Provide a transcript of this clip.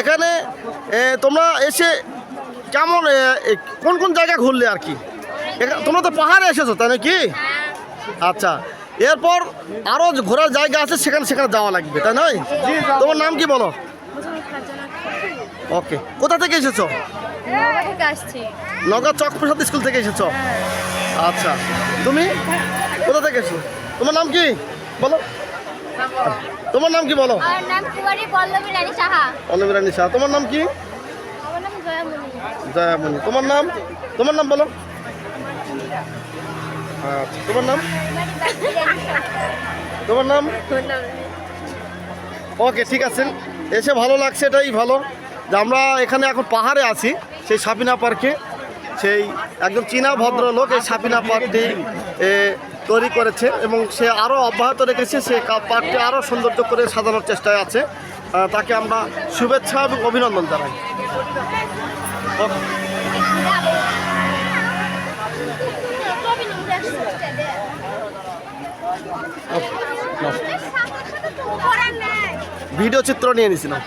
এখানে তোমরা এসে কেমন কোন কোন জায়গা ঘুরলে আর কি? তোমরা তো পাহাড়ে এসেছ তাই নাকি? আচ্ছা এরপর আরও ঘোরার জায়গা আছে সেখানে সেখানে যাওয়া লাগবে তাই নয়? তোমার নাম কি বলো? ওকে কোথা থেকে এসেছ? থেকে চক প্রসাদ স্কুল থেকে এসেছ? আচ্ছা তুমি? কোথা থেকে এসেছ? তোমার নাম কি? বলো। তোমার নাম কি বলো? পল্লবী রানী সাহা। তোমার নাম কি? জয়ামণি। তোমার নাম? তোমার নাম বলো। আচ্ছা তোমার নাম? তোমার নাম? ওকে ঠিক আছে। এসে ভালো লাগছে এটাই ভালো। যে আমরা এখানে এখন পাহাড়ে আছি সেই সাপিনা পার্কে। সেই একজন চীনা ভদ্রলোক এই সাপিনা পার্কটি এ, তৈরি করেছে এবং সে আরও অব্যাহত রেখেছে সে পার্কটি আরও সৌন্দর্য করে সাজানোর চেষ্টায় আছে। তাকে আমরা শুভেচ্ছা এবং অভিনন্দন জানাই। ভিডিও চিত্র নিয়ে নিয়েছিলাম।